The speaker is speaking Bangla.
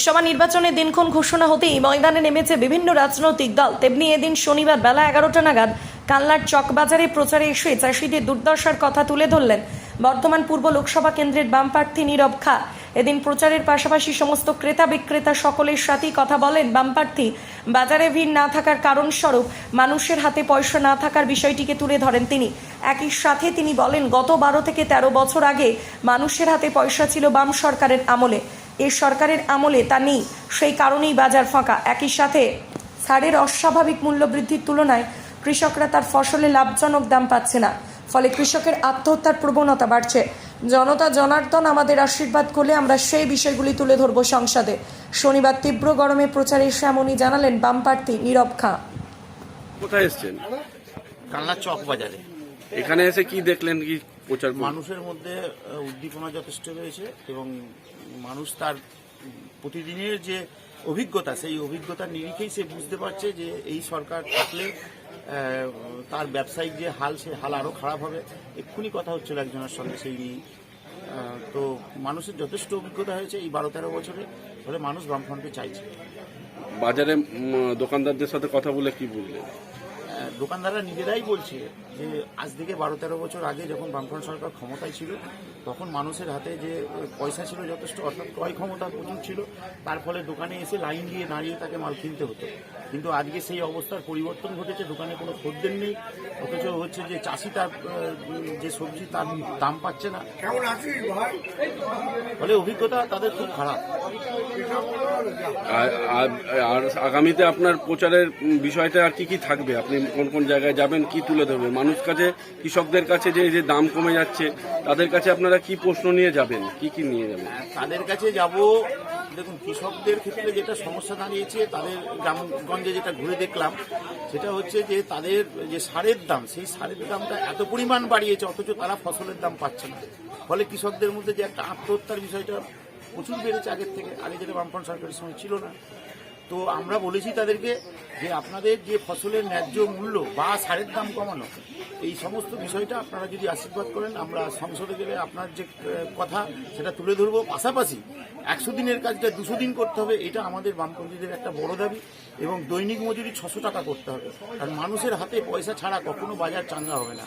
লোকসভা নির্বাচনের দিনক্ষণ ঘোষণা হতেই ময়দানে নেমেছে বিভিন্ন রাজনৈতিক দল। তেমনি এদিন শনিবার বেলা এগারোটা নাগাদ কানলার চকবাজারে প্রচারে এসে চাষিদের দুর্দশার কথা তুলে ধরলেন বর্তমান পূর্ব লোকসভা কেন্দ্রের বাম প্রার্থী নীরব খা। এদিন প্রচারের পাশাপাশি সমস্ত ক্রেতা বিক্রেতা সকলের সাথেই কথা বলেন বাম প্রার্থী। বাজারে ভিড় না থাকার কারণ স্বরূপ মানুষের হাতে পয়সা না থাকার বিষয়টিকে তুলে ধরেন তিনি। একই সাথে তিনি বলেন, গত বারো থেকে ১৩ বছর আগে মানুষের হাতে পয়সা ছিল বাম সরকারের আমলে। এই সরকারের আমলে তা নেই। সেই কারণেই বাজার ফাঁকা। একই সাথে সারের অস্বাভাবিক মূল্য বৃদ্ধির তুলনায় কৃষকরা তার ফসলে লাভজনক দাম পাচ্ছে না। ফলে কৃষকের আত্মহত্যার প্রবণতা বাড়ছে। জনতা জনার্দন আমাদের আশীর্বাদ করলে আমরা সেই বিষয়গুলি তুলে ধরব সংসদে। শনিবার তীব্র গরমে প্রচারে শ্যামনি জানালেন বাম প্রার্থী নীরব খাঁ। কোথায় এসছেন? কালনা চক বাজারে। এখানে এসে কি দেখলেন? কি প্রচার? মানুষের মধ্যে আহ, উদ্দীপনা যথেষ্ট রয়েছে এবং মানুষ তার প্রতিদিনের যে অভিজ্ঞতা সেই অভিজ্ঞতার নিরিখেই সে বুঝতে পারছে যে এই সরকার থাকলে আহ, তার ব্যবসায়িক যে হাল সে হাল আরও খারাপ হবে। এক্ষুনি কথা হচ্ছিল একজনের সঙ্গে সেই নিয়ে আহ, তো মানুষের যথেষ্ট অভিজ্ঞতা হয়েছে এই বারো তেরো বছরে ফলে মানুষ বামফ্রন্টে চাইছে। বাজারে উম, দোকানদারদের সাথে কথা বলে কি বুঝলেন দোকানদাররা নিজেরাই বলছে যে আজ থেকে বারো তেরো বছর আগে যখন বামফ্রন্ট সরকার ক্ষমতায় ছিল তখন মানুষের হাতে যে পয়সা ছিল যথেষ্ট অর্থাৎ ক্রয় ক্ষমতা প্রচুর ছিল তার ফলে দোকানে এসে লাইন দিয়ে দাঁড়িয়ে তাকে মাল কিনতে হতো। কিন্তু আজকে সেই অবস্থার পরিবর্তন ঘটেছে দোকানে কোনো খদ্দের নেই অথচ হচ্ছে যে চাষি তার যে সবজি তার দাম পাচ্ছে না। ফলে অভিজ্ঞতা তাদের খুব খারাপ। আর- আগামীতে আপনার প্রচারের বিষয়টা আর কি কি থাকবে? আপনি কোন কোন জায়গায় যাবেন, কি তুলে ধরবেন মানুষ কাছে, কৃষকদের কাছে যে যে দাম কমে যাচ্ছে, তাদের কাছে আপনারা কি প্রশ্ন নিয়ে যাবেন? কি কি নিয়ে যাবেন? তাদের কাছে যাব। দেখুন, কৃষকদের ক্ষেত্রে যেটা সমস্যা দাঁড়িয়েছে, তাদের গ্রামগঞ্জে যেটা ঘুরে দেখলাম, সেটা হচ্ছে যে, তাদের যে সারের দাম, সেই সারের দামটা এত পরিমাণ বাড়িয়েছে, অথচ তারা ফসলের দাম পাচ্ছে না। ফলে কৃষকদের মধ্যে যে একটা আত্মহত্যার বিষয়টা প্রচুর বেড়েছে আগের থেকে। আগে যেটা বামফ্রন্ট সরকারের সময় ছিল না। তো আমরা বলেছি তাদেরকে যে আপনাদের যে ফসলের ন্যায্য মূল্য বা সারের দাম কমানো, এই সমস্ত বিষয়টা আপনারা যদি আশীর্বাদ করেন, আমরা সংসদে গেলে আপনার যে কথা সেটা তুলে ধরবো। পাশাপাশি একশো দিনের কাজটা দুশো দিন করতে হবে, এটা আমাদের বামপন্থীদের একটা বড় দাবি এবং দৈনিক মজুরি ছশো টাকা করতে হবে। কারণ মানুষের হাতে পয়সা ছাড়া কখনো বাজার চাঙ্গা হবে না।